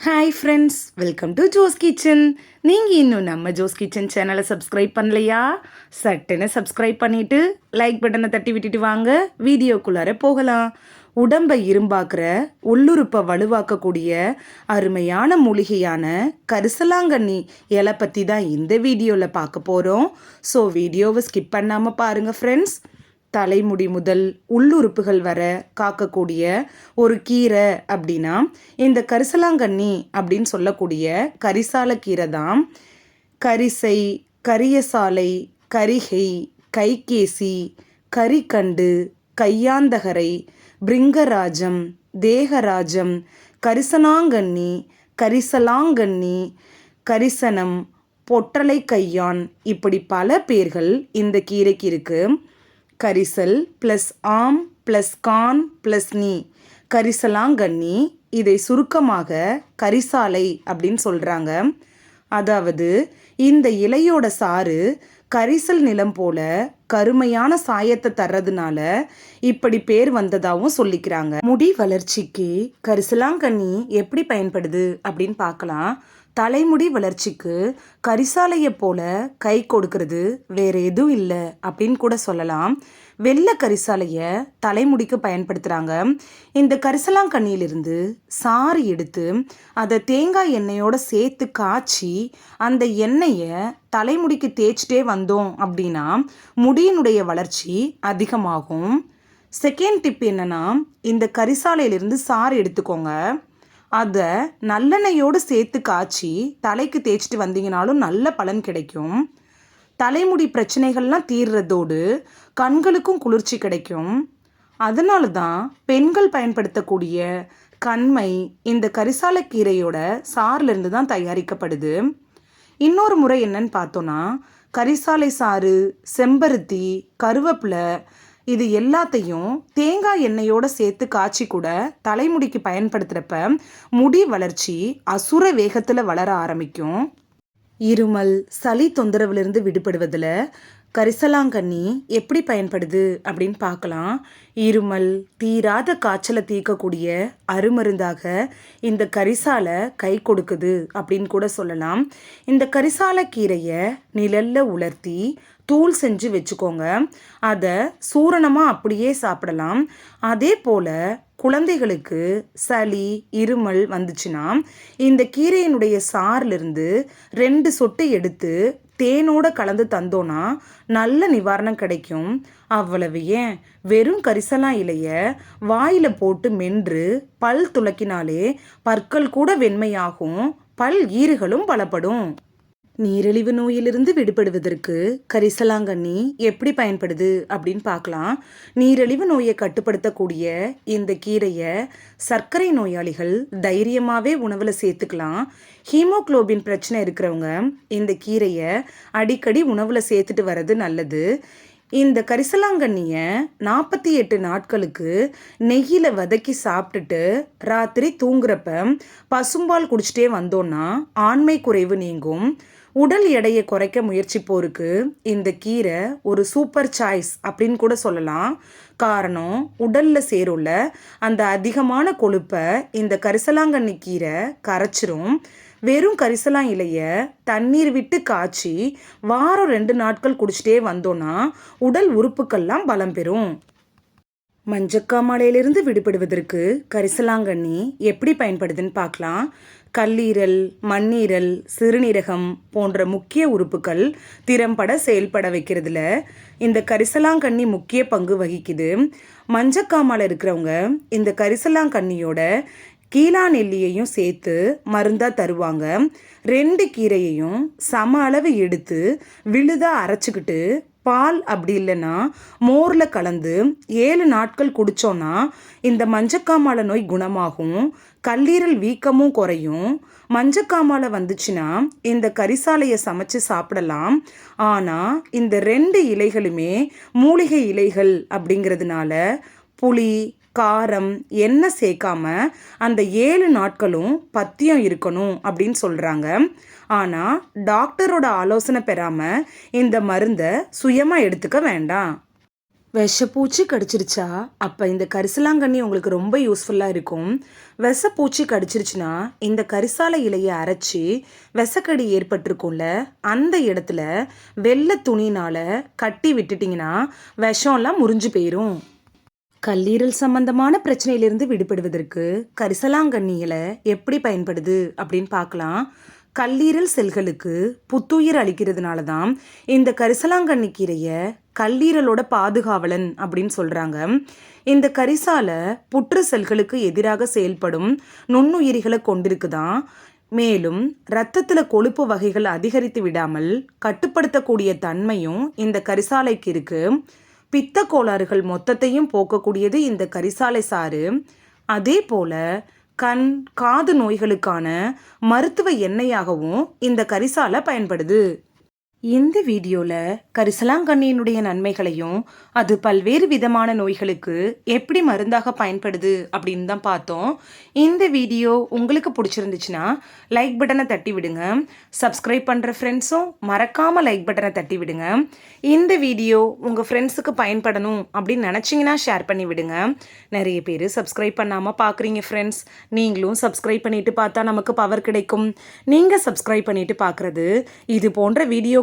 Hi friends welcome to Jo's kitchen நீங்கள் இன்னும் நம்ம ஜோஸ் கிச்சன் சேனலை சப்ஸ்கிரைப் பண்ணலையா? சட்டுன்னு சப்ஸ்கிரைப் பண்ணிவிட்டு லைக் பட்டனை தட்டி விட்டுட்டு வாங்க. வீடியோக்குள்ளார போகலாம். உடம்பை இரும்பாக்குற உள்ளுறுப்பை வலுவாக்கக்கூடிய அருமையான மூலிகையான கரிசலாங்கண்ணி இலை பற்றி தான் இந்த வீடியோவில் பார்க்க போகிறோம் ஸோ வீடியோவை ஸ்கிப் பண்ணாமல் பாருங்கள் ஃப்ரெண்ட்ஸ் தலைமுடி முதல் உள்ளுறுப்புகள் வர காக்கக்கூடிய ஒரு கீரை அப்படின்னா இந்த கரிசலாங்கண்ணி அப்படின்னு சொல்லக்கூடிய கரிசால கீரை தான். கரிசை கரியசாலை கரிகை கைகேசி கரிக்கண்டு கையாந்தகரை பிரிங்கராஜம் தேகராஜம் கரிசனாங்கண்ணி கரிசலாங்கண்ணி கரிசனம் பொட்டலை கையான் இப்படி பல பேர்கள் இந்த கீரைக்கு இருக்குது கரிசல் ப்ளஸ் ஆம் ப்ளஸ் கான் ப்ளஸ் நீ. கரிசலாங்கண்ணி இதை சுருக்கமாக கரிசாலை அப்படின்னு சொல்கிறாங்க அதாவது இந்த இலையோட சாறு கரிசல் நிலம் போல கருமையான சாயத்தை தர்றதுனால இப்படி பேர் வந்ததாகவும் சொல்லிக்கிறாங்க. முடி வளர்ச்சிக்கு கரிசலாங்கண்ணி எப்படி பயன்படுது அப்படின்னு பார்க்கலாம். தலைமுடி வளர்ச்சிக்கு கரிசாலையை போல கை கொடுக்கறது. வேற எதுவும் இல்லை அப்படின்னு கூட சொல்லலாம். வெள்ளை கரிசாலையை தலைமுடிக்கு பயன்படுத்துகிறாங்க இந்த கரிசலாங்கண்ணியிலிருந்து சாறு எடுத்து அதை தேங்காய் எண்ணெயோடு சேர்த்து காய்ச்சி அந்த எண்ணெயை தலைமுடிக்கு தேய்ச்சிட்டே வந்தோம் அப்படின்னா முடியினுடைய வளர்ச்சி அதிகமாகும். செகண்ட் டிப் என்னன்னா இந்த கரிசாலையிலிருந்து சாறு எடுத்துக்கோங்க. அதை நல்லெண்ணெயோடு சேர்த்து காய்ச்சி தலைக்கு தேய்ச்சிட்டு வந்தீங்கனாலும் நல்ல பலன் கிடைக்கும். தலைமுடி பிரச்சனைகள்லாம் தீர்றதோடு கண்களுக்கும் குளிர்ச்சி கிடைக்கும். அதனால தான் பெண்கள் பயன்படுத்தக்கூடிய கண்மை இந்த கரிசாலக்கீரையோட சாறிலிருந்து தான் தயாரிக்கப்படுது. இன்னொரு முறை என்னன்னு பார்த்தோன்னா கரிசாலை சாறு செம்பருத்தி கருவேப்பிலை இது எல்லாத்தையும் தேங்காய் எண்ணெயோட சேர்த்து காய்ச்சி கூட தலைமுடிக்கு பயன்படுத்துகிறப்ப முடி வளர்ச்சி அசுர வேகத்தில் வளர ஆரம்பிக்கும். இருமல் சளி தொந்தரவுலேருந்து விடுபடுவதில் கரிசலாங்கண்ணி எப்படி பயன்படுது அப்படின்னு பார்க்கலாம். இருமல் தீராத காய்ச்சலை தீர்க்கக்கூடிய அருமருந்தாக இந்த கரிசாலை கை கொடுக்குது அப்படின்னு கூட சொல்லலாம். இந்த கரிசாலை கீரையை நிழல்ல உலர்த்தி தூள் செஞ்சு வச்சுக்கோங்க. அதை சூரணமாக அப்படியே சாப்பிடலாம். அதே போல் குழந்தைகளுக்கு சளி இருமல் வந்துச்சுன்னா இந்த கீரையினுடைய சாரிலிருந்து ரெண்டு சொட்டு எடுத்து தேனோட கலந்து தந்தோன்னா நல்ல நிவாரணம் கிடைக்கும். அவ்வளவு ஏன்? வெறும் கரிசலா இலைய வாயில் போட்டு மென்று பல் துளக்கினாலே பற்கள் கூட வெண்மையாகும். பல் ஈறுகளும் பலப்படும். நீரிழிவு நோயிலிருந்து விடுபடுவதற்கு கரிசலாங்கண்ணி எப்படி பயன்படுது அப்படின்னு பார்க்கலாம். நீரிழிவு நோயை கட்டுப்படுத்தக்கூடிய இந்த கீரையை சர்க்கரை நோயாளிகள் தைரியமாகவே உணவில் சேர்த்துக்கலாம். ஹீமோக்ளோபின் பிரச்சனை இருக்கிறவங்க இந்த கீரையை அடிக்கடி உணவில் சேர்த்துட்டு வர்றது நல்லது. இந்த கரிசலாங்கண்ணியை நாற்பத்தி எட்டு நாட்களுக்கு நெய்யில் வதக்கி சாப்பிட்டுட்டு ராத்திரி தூங்குறப்ப பசும்பால் குடிச்சிட்டே வந்தோன்னா ஆண்மை குறைவு நீங்கும். உடல் எடையை குறைக்க முயற்சிப்போருக்கு இந்த கீரை ஒரு சூப்பர் சாய்ஸ் அப்படின்னு கூட சொல்லலாம். காரணம் உடலில் சேருள்ள அந்த அதிகமான கொழுப்பை இந்த கரிசலாங்கண்ணி கீரை கரைச்சிரும். வெறும் கரிசலா இலைய தண்ணீர் விட்டு காய்ச்சி வாரம் ரெண்டு நாட்கள் குடிச்சிட்டே வந்தோன்னா உடல் உறுப்புக்கள்லாம் பலம் பெறும். மஞ்சக்காமலையிலிருந்து விடுபடுவதற்கு கரிசலாங்கண்ணி எப்படி பயன்படுதுன்னு பார்க்கலாம். கல்லீரல் மண்ணீரல் சிறுநீரகம் போன்ற முக்கிய உறுப்புகள் திறம்பட செயல்பட வைக்கிறதுல இந்த கரிசலாங்கண்ணி முக்கிய பங்கு வகிக்குது. மஞ்சக்காமலை இருக்கிறவங்க இந்த கரிசலாங்கண்ணியோட கீழா நெல்லியையும் சேர்த்து மருந்தாக தருவாங்க. ரெண்டு கீரையையும் சம அளவு எடுத்து விழுதாக அரைச்சிக்கிட்டு பால் அப்படி இல்லைன்னா மோரில் கலந்து ஏழு நாட்கள் குடித்தோன்னா இந்த மஞ்சக்காமாலை நோய் குணமாகும். கல்லீரல் வீக்கமும் குறையும். மஞ்சக்காமாலை வந்துச்சுன்னா இந்த கரிசாலையை சமைச்சு சாப்பிடலாம். ஆனால் இந்த ரெண்டு இலைகளுமே மூலிகை இலைகள் அப்படிங்கிறதுனால புளி காரம் எண்ணெய் சேர்க்காம அந்த ஏழு நாட்களும் பத்தியம் இருக்கணும் அப்படின்னு சொல்கிறாங்க ஆனால் டாக்டரோட ஆலோசனை பெறாமல் இந்த மருந்தை சுயமாக எடுத்துக்க வேண்டாம். விஷப்பூச்சி கடிச்சிருச்சா? அப்போ இந்த கரிசலாங்கண்ணி உங்களுக்கு ரொம்ப யூஸ்ஃபுல்லாக இருக்கும். விஷப்பூச்சி கடிச்சிருச்சுன்னா இந்த கரிசால இலையை அரைச்சி விஷக்கடி ஏற்பட்டிருக்கும்ல அந்த இடத்துல வெள்ளை துணினால் கட்டி விட்டுட்டிங்கன்னா விஷம்லாம் முறிஞ்சு போயிடும் கல்லீரல் சம்பந்தமான பிரச்சனையிலிருந்து விடுபடுவதற்கு கரிசலாங்கண்ணி இலை எப்படி பயன்படுது அப்படின்னு பார்க்கலாம். கல்லீரல் செல்களுக்கு புத்துயிர் அளிக்கிறதுனால தான் இந்த கரிசலாங்கண்ணி கீரையை கல்லீரலோட பாதுகாவலன் அப்படின்னு சொல்கிறாங்க இந்த கரிசால புற்று செல்களுக்கு எதிராக செயல்படும் நுண்ணுயிரிகளை கொண்டிருக்குதான். மேலும் இரத்தத்தில் கொழுப்பு வகைகள் அதிகரித்து விடாமல் கட்டுப்படுத்தக்கூடிய தன்மையும் இந்த கரிசாலைக்கு இருக்கு. பித்த கோளாறுகள் மொத்தத்தையும் போக்கக்கூடியது இந்த கரிசாலை சாறு. அதே போல கண் காது நோய்களுக்கான மருத்துவ எண்ணெயாகவும் இந்த கரிசாலை பயன்படுது. இந்த வீடியோவில் கரிசலாங்கண்ணியினுடைய நன்மைகளையும் அது பல்வேறு விதமான நோய்களுக்கு எப்படி மருந்தாக பயன்படுது அப்படின்னு தான் பார்த்தோம். இந்த வீடியோ உங்களுக்கு பிடிச்சிருந்துச்சுன்னா லைக் பட்டனை தட்டி விடுங்க. சப்ஸ்கிரைப் பண்ணுற ஃப்ரெண்ட்ஸும் மறக்காமல் லைக் பட்டனை தட்டி விடுங்க. இந்த வீடியோ உங்கள் ஃப்ரெண்ட்ஸுக்கு பயன்படணும் அப்படின்னு நினச்சிங்கன்னா ஷேர் பண்ணி விடுங்க. நிறைய பேர் சப்ஸ்கிரைப் பண்ணாமல் பார்க்குறீங்க ஃப்ரெண்ட்ஸ் நீங்களும் சப்ஸ்கிரைப் பண்ணிட்டு பார்த்தா நமக்கு பவர் கிடைக்கும். நீங்கள் சப்ஸ்கிரைப் பண்ணிட்டு பார்க்குறது இது போன்ற வீடியோ